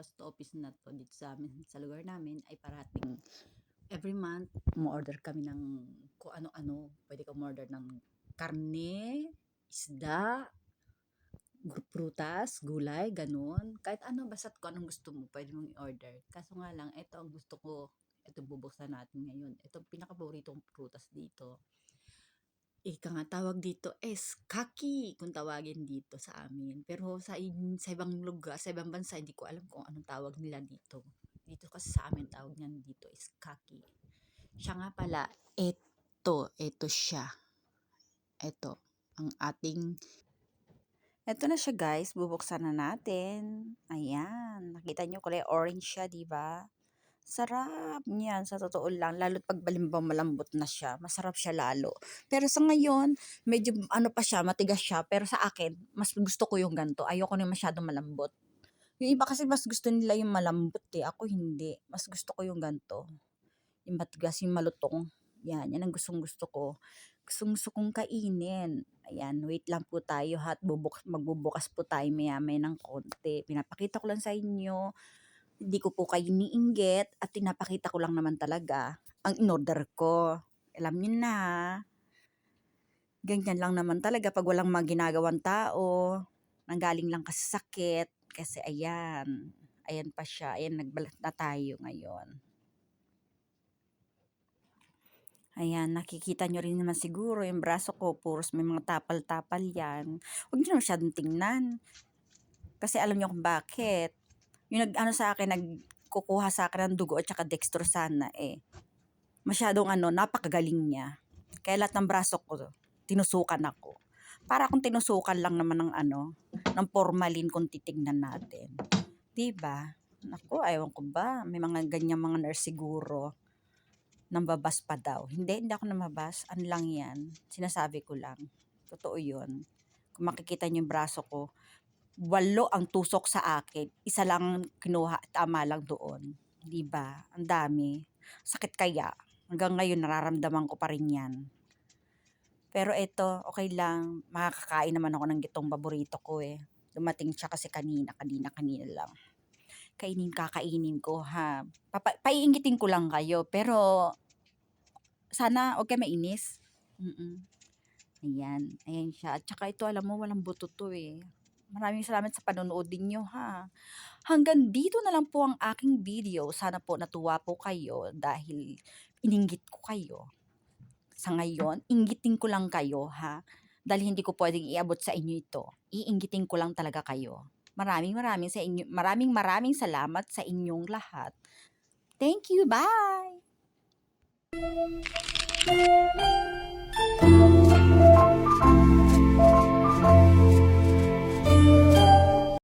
post office na to dito sa amin, sa lugar namin ay parating every month mo-order kami ng kung ano-ano. Pwede ka order ng karne, isda, prutas, gulay, ganun. Kahit ano, basta't kung anong gusto mo, pwede mong i-order. Kaso nga lang, ito ang gusto ko. Ito bubuksan natin ngayon. Ito ang pinakapaboritong prutas dito. Ika nga tawag dito is kaki kung tawagin dito sa amin. Pero sa, in, sa ibang lugar, sa ibang bansa, hindi ko alam kung anong tawag nila dito. Dito kasi sa amin tawag niyan dito is kaki. Siya nga pala, eto, eto siya. Eto, ang ating Eto na siya guys, bubuksan na natin. Ayan, nakita nyo kulay orange siya, di ba? Sarap niyan, sa totoo lang. Lalo't pag balimbang malambot na siya, masarap siya lalo. Pero sa ngayon, medyo ano pa siya, matigas siya. Pero sa akin, mas gusto ko yung ganto. Ayoko na yung masyadong malambot. Yung iba kasi mas gusto nila yung malambot eh. Ako hindi. Mas gusto ko yung ganto. Yung matigas, yung malutong. Yan, yan ang gustong gusto ko. Gustong gusto kong kainin. Ayan, wait lang po tayo ha. at Bubuk, magbubukas po tayo maya may ng konti. Pinapakita ko lang sa inyo. Hindi ko po kayo iniinggit at pinapakita ko lang naman talaga ang in-order ko. Alam niyo na. Ganyan lang naman talaga pag walang mga ginagawang tao. Nanggaling lang kasi sakit. Kasi ayan. Ayan pa siya. Ayan, nagbalat na tayo ngayon. Ayan, nakikita nyo rin naman siguro yung braso ko, puros may mga tapal-tapal yan. Huwag nyo na masyadong tingnan. Kasi alam nyo kung bakit. Yung nag, ano sa akin, nagkukuha sa akin ng dugo at saka dextrosana eh. Masyadong ano, napakagaling niya. Kaya lahat ng braso ko, tinusukan ako. Para kung tinusukan lang naman ng ano, ng formalin kung titignan natin. 'Di ba? Naku, ayaw ko ba? May mga ganyan mga nurse siguro nambabas pa daw. Hindi, hindi ako namabas. Ano lang yan. Sinasabi ko lang. Totoo yun. Kung makikita niyo yung braso ko, walo ang tusok sa akin. Isa lang kinuha, tama lang doon. Di ba? Ang dami. Sakit kaya. Hanggang ngayon, nararamdaman ko pa rin yan. Pero ito, okay lang. Makakakain naman ako ng gitong paborito ko eh. Dumating siya kasi kanina, kanina, kanina lang. Kainin, kakainin ko ha. Papa, paiingitin ko lang kayo. Pero, sana kayo mainis. Mm-mm. Ayan. Ayan siya. At saka ito, alam mo, walang buto to eh. Maraming salamat sa panonood ninyo ha. Hanggang dito na lang po ang aking video. Sana po natuwa po kayo dahil ininggit ko kayo. Sa ngayon, inggitin ko lang kayo ha. Dahil hindi ko pwedeng iabot sa inyo ito. Iinggitin ko lang talaga kayo. Maraming maraming sa inyo, maraming maraming salamat sa inyong lahat. Thank you. Bye.